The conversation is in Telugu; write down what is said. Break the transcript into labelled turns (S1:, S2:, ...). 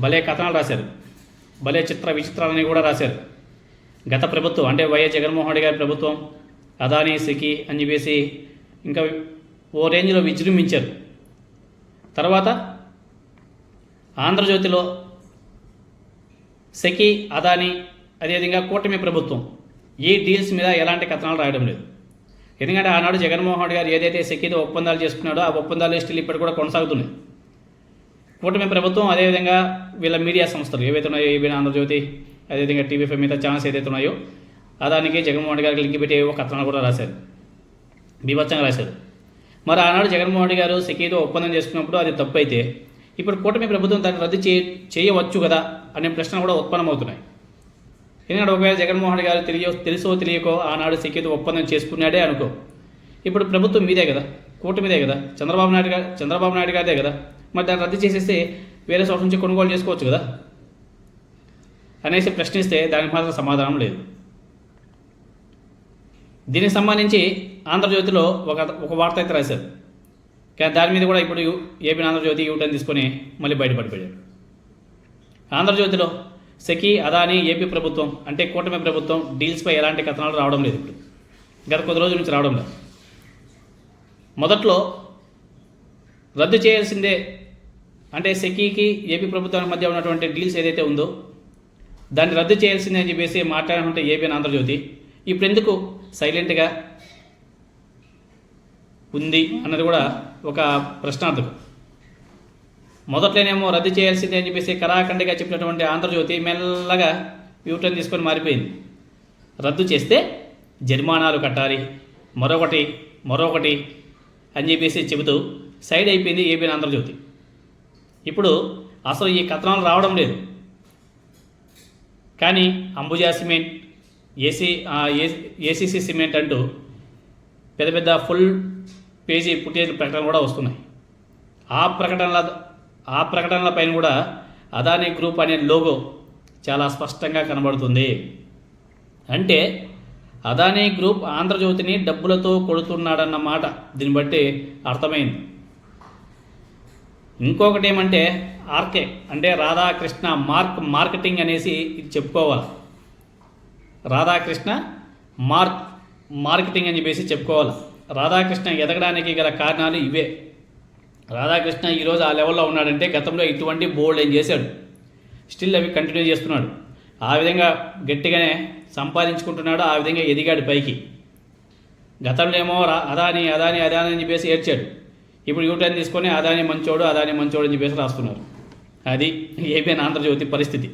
S1: భలే కథనాలు రాశారు. భలే చిత్ర విచిత్రాలని కూడా రాశారు. గత ప్రభుత్వం అంటే వైఎస్ జగన్మోహన్ రెడ్డి గారి ప్రభుత్వం అదానీ సికి అని చెప్పేసి ఇంకా ఓ రేంజ్లో విజృంభించారు. తర్వాత ఆంధ్రజ్యోతిలో సెకి అదానీ అదేవిధంగా కూటమి ప్రభుత్వం. ఈ డీల్స్ మీద ఎలాంటి కథనాలు రాయడం లేదు. ఎందుకంటే ఆనాడు జగన్మోహన్ రెడ్డి గారు ఏదైతే సెక్కితో ఒప్పందాలు చేసుకున్నాడో ఆ ఒప్పందాలు స్టిల్ ఇప్పటికి కూడా కొనసాగుతున్నాయి. కూటమి ప్రభుత్వం అదేవిధంగా వీళ్ళ మీడియా సంస్థలు ఏవైతే ఉన్నాయో ఏబీఎన్ ఆంధ్రజ్యోతి అదేవిధంగా టీవీ ఫైవ్ మిగతా ఛానల్స్ ఏదైతే ఉన్నాయో అదానికి జగన్మోహన్ గారికి లింక్ పెట్టి ఏవో కథనాలు కూడా రాశారు. బీభత్సంగా రాశారు. మరి ఆనాడు జగన్మోహన్ రెడ్డి గారు సెకీతో ఒప్పందం చేసుకున్నప్పుడు అది తప్పు అయితే ఇప్పుడు కూటమి ప్రభుత్వం దాన్ని రద్దు చే చేయవచ్చు కదా అనే ప్రశ్నలు కూడా ఉత్పన్నమవుతున్నాయి. ఎందుకంటే ఒకవేళ జగన్మోహన్ రెడ్డి గారు తెలియ తెలుసో తెలియకో ఆనాడు సెకీతో ఒప్పందం చేసుకున్నాడే అనుకో. ఇప్పుడు ప్రభుత్వం మీదే కదా కూటమిదే కదా చంద్రబాబు నాయుడు గారు చంద్రబాబు నాయుడు గారిదే కదా. మరి దాన్ని రద్దు చేసేస్తే వేరే చోట నుంచి కొనుగోలు చేసుకోవచ్చు కదా? అనేసి ప్రశ్నిస్తే దానికి మాత్రం సమాధానం లేదు. దీనికి సంబంధించి ఆంధ్రజ్యోతిలో ఒక ఒక వార్త అయితే రాశారు. కానీ దాని మీద కూడా ఇప్పుడు ఏపీ ఆంధ్రజ్యోతి యూటర్న్ తీసుకొని మళ్ళీ బయటపడిపోయాడు. ఆంధ్రజ్యోతిలో సెకి అదాని ఏపీ ప్రభుత్వం అంటే కూటమి ప్రభుత్వం డీల్స్పై ఎలాంటి కథనాలు రావడం లేదు ఇప్పుడు. గత కొద్ది రోజుల నుంచి రావడం లేదు. మొదట్లో రద్దు చేయాల్సిందే. అంటే సెకీకి ఏపీ ప్రభుత్వానికి మధ్య ఉన్నటువంటి డీల్స్ ఏదైతే ఉందో దాన్ని రద్దు చేయాల్సిందే అని చెప్పేసి మాట్లాడాలంటే ఏపీ ఆంధ్రజ్యోతి ఇప్పుడు ఎందుకు సైలెంట్గా ఉంది అన్నది కూడా ఒక ప్రశ్నార్థకం. మొదట్లోనేమో రద్దు చేయాల్సిందే అని చెప్పేసి కరాఖండిగా చెప్పినటువంటి ఆంధ్రజ్యోతి మెల్లగా యూటర్న్ తీసుకొని మారిపోయింది. రద్దు చేస్తే జరిమానాలు కట్టాలి మరొకటి మరొకటి అని చెప్పేసి చెబుతూ సైడ్ అయిపోయింది ఏపీ ఆంధ్రజ్యోతి ఇప్పుడు అసలు ఈ కథనాలు రావడం లేదు. కానీ Ambuja cement AC ACC cement అంటూ పెద్ద పెద్ద ఫుల్ పేజీ ఫుటేజ్ ప్రకటనలు కూడా వస్తున్నాయి. ఆ ప్రకటనల ఆ ప్రకటనల పైన కూడా అదానీ గ్రూప్ అనే లోగో చాలా స్పష్టంగా కనబడుతుంది. అంటే అదానీ గ్రూప్ ఆంధ్రజ్యోతిని డబ్బులతో కొడుతున్నాడన్న మాట దీన్ని బట్టి అర్థమైంది. ఇంకొకటి ఏమంటే ఆర్కే అంటే రాధాకృష్ణ మార్క్ మార్కెటింగ్ అనేసి ఇది చెప్పుకోవాలి. రాధాకృష్ణ మార్క్ మార్కెటింగ్ అని చెప్పేసి చెప్పుకోవాలి. రాధాకృష్ణ ఎదగడానికి గల కారణాలు ఇవే. రాధాకృష్ణ ఈరోజు ఆ లెవెల్లో ఉన్నాడంటే గతంలో ఇటువంటి బోల్డ్ ఏం చేశాడు? స్టిల్ అవి కంటిన్యూ చేస్తున్నాడు. ఆ విధంగా గట్టిగానే సంపాదించుకుంటున్నాడు ఆ విధంగా ఎదిగాడు పైకి. గతంలో ఏమో రా అదాని అదాని అదాని అని చెప్పేసి ఏడ్చాడు. ఇప్పుడు యూటర్న్ తీసుకొని అదాని మంచోడు అదాని మంచోడు అని చెప్పేసి రాస్తున్నారు. అది ఏపీ ఆంధ్రజ్యోతి పరిస్థితి.